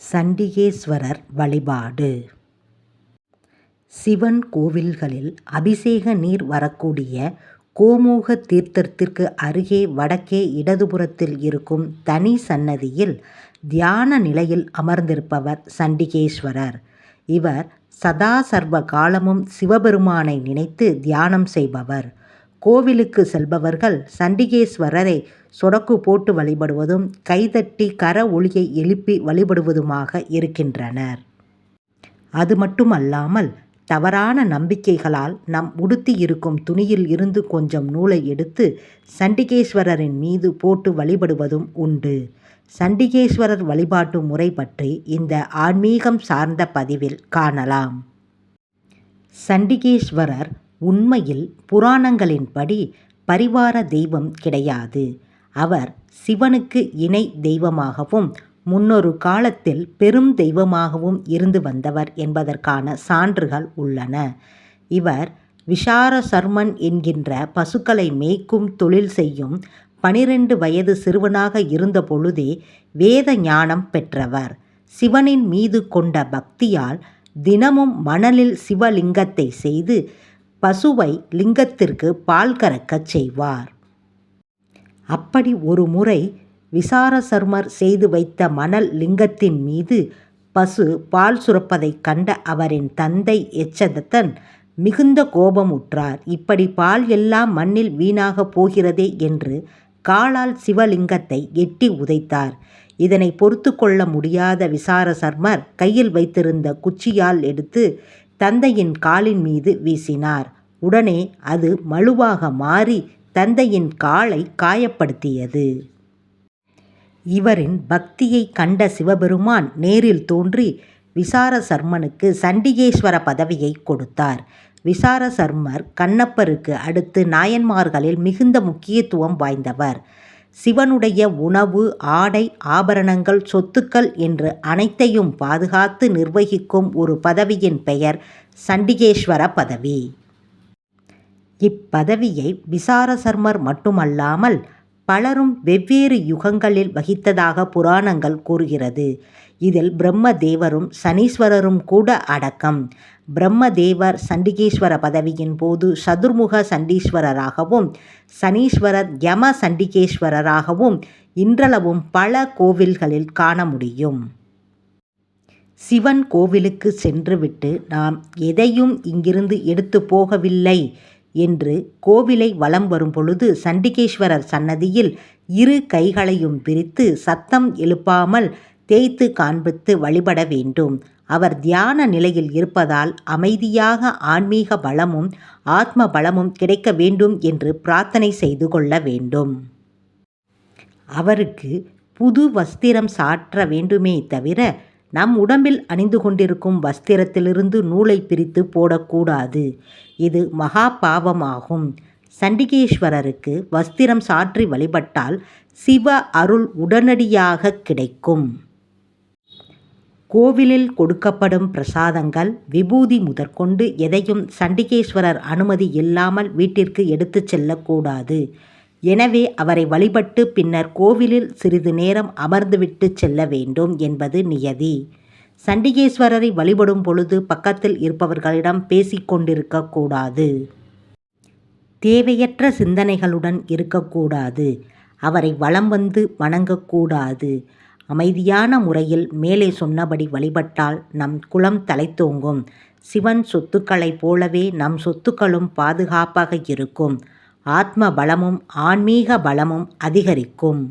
சண்டிகேஸ்வரர் வழிபாடு சிவன் கோவில்களில் அபிஷேக நீர் வரக்கூடிய கோமுக தீர்த்தத்திற்கு அருகே வடக்கே இடதுபுறத்தில் இருக்கும் தனி சன்னதியில் தியான நிலையில் அமர்ந்திருப்பவர் சண்டிகேஸ்வரர். இவர் சதா சர்வ காலமும் சிவபெருமானை நினைத்து தியானம் செய்பவர். கோவிலுக்கு செல்பவர்கள் சண்டிகேஸ்வரரை சொடக்கு போட்டு வழிபடுவதும் கைதட்டி கர ஒளியை எழுப்பி வழிபடுவதுமாக இருக்கின்றனர். அது மட்டுமல்லாமல் தவறான நம்பிக்கைகளால் நம் உடுத்தி இருக்கும் துணியில் இருந்து கொஞ்சம் நூலை எடுத்து சண்டிகேஸ்வரரின் மீது போட்டு வழிபடுவதும் உண்டு. சண்டிகேஸ்வரர் வழிபாட்டு முறை பற்றி இந்த ஆன்மீகம் சார்ந்த பதிவில் காணலாம். சண்டிகேஸ்வரர் உண்மையில் புராணங்களின்படி பரிவார தெய்வம் கிடையாது. அவர் சிவனுக்கு இணை தெய்வமாகவும் முன்னொரு காலத்தில் பெரும் தெய்வமாகவும் இருந்து வந்தவர் என்பதற்கான சான்றுகள் உள்ளன. இவர் விசாரசர்மன் என்கின்ற பசுக்களை மேய்க்கும் தொழில் செய்யும் பனிரெண்டு வயது சிறுவனாக இருந்தபொழுதே வேத ஞானம் பெற்றவர். சிவனின் மீது கொண்ட பக்தியால் தினமும் மணலில் சிவலிங்கத்தை செய்து பசுவை லிங்கத்திற்கு பால் கறக்கச் செய்வார். அப்படி ஒரு முறை விசாரசர்மர் செய்து வைத்த மணல் லிங்கத்தின் மீது பசு பால் சுரப்பதைக் கண்ட அவரின் தந்தை எச்சதத்தன் மிகுந்த கோபமுற்றார். இப்படி பால் எல்லாம் மண்ணில் வீணாகப் போகிறதே என்று காலால் சிவலிங்கத்தை எட்டி உதைத்தார். இதனை பொறுத்து கொள்ள முடியாத விசாரசர்மர் கையில் வைத்திருந்த குச்சியால் எடுத்து தந்தையின் காலின் மீது வீசினார். உடனே அது மழுவாக மாறி தந்தையின் காலை காயப்படுத்தியது. இவரின் பக்தியை கண்ட சிவபெருமான் நேரில் தோன்றி விசாரசர்மனுக்கு சண்டிகேஸ்வர பதவியை கொடுத்தார். விசாரசர்மர் கண்ணப்பருக்கு அடுத்து நாயன்மார்களில் மிகுந்த முக்கியத்துவம் வாய்ந்தவர். சிவனுடைய உணவு ஆடை ஆபரணங்கள் சொத்துக்கள் என்று அனைத்தையும் பாதுகாத்து நிர்வகிக்கும் ஒரு பதவியின் பெயர் சண்டிகேஸ்வர பதவி. இப்பதவியை விசாரசர்மர் மட்டுமல்லாமல் பலரும் வெவ்வேறு யுகங்களில் வகித்ததாக புராணங்கள் கூறுகிறது. இதில் பிரம்மதேவரும் சனீஸ்வரரும் கூட அடக்கம். பிரம்மதேவர் சண்டிகேஸ்வர பதவியின் போது சதுர்முக சண்டீஸ்வரராகவும் சனீஸ்வரர் யம சண்டிகேஸ்வரராகவும் இன்றளவும் பல கோவில்களில் காண முடியும். சிவன் கோவிலுக்கு சென்றுவிட்டு நாம் எதையும் இங்கிருந்து எடுத்து போகவில்லை என்று கோவிலை வலம் வரும்பொழுது சண்டிகேஸ்வரர் சன்னதியில் இரு கைகளையும் பிரித்து சத்தம் எழுப்பாமல் தேய்த்து காண்பித்து வழிபட வேண்டும். அவர் தியான நிலையில் இருப்பதால் அமைதியாக ஆன்மீக பலமும் ஆத்ம பலமும் கிடைக்க வேண்டும் என்று பிரார்த்தனை செய்து கொள்ள வேண்டும். அவருக்கு புது வஸ்திரம் சாற்ற வேண்டுமே தவிர நம் உடம்பில் அணிந்து கொண்டிருக்கும் வஸ்திரத்திலிருந்து நூலை பிரித்து போடக்கூடாது. இது மகா பாவமாகும். சண்டிகேஸ்வரருக்கு வஸ்திரம் சாற்றி வழிபட்டால் சிவ அருள் உடனடியாக கிடைக்கும். கோவிலில் கொடுக்கப்படும் பிரசாதங்கள் விபூதி முதற்கொண்டு எதையும் சண்டிகேஸ்வரர் அனுமதி இல்லாமல் வீட்டிற்கு எடுத்துச் செல்லக்கூடாது. எனவே அவரை வழிபட்டு பின்னர் கோவிலில் சிறிது நேரம் அமர்ந்துவிட்டு செல்ல வேண்டும் என்பது நியதி. சண்டிகேஸ்வரரை வழிபடும் பொழுது பக்கத்தில் இருப்பவர்களிடம் பேசிக்கொண்டிருக்கக்கூடாது தேவையற்ற சிந்தனைகளுடன் இருக்கக்கூடாது. அவரை வலம் வந்து வணங்கக்கூடாது. அமைதியான முறையில் மேலே சொன்னபடி வழிபட்டால் நம் குலம் தலைத்தோங்கும் சிவன் சொத்துக்களைப் போலவே நம் சொத்துக்களும் பாதுகாப்பாக இருக்கும். ஆத்ம பலமும் ஆன்மீக பலமும் அதிகரிக்கும்.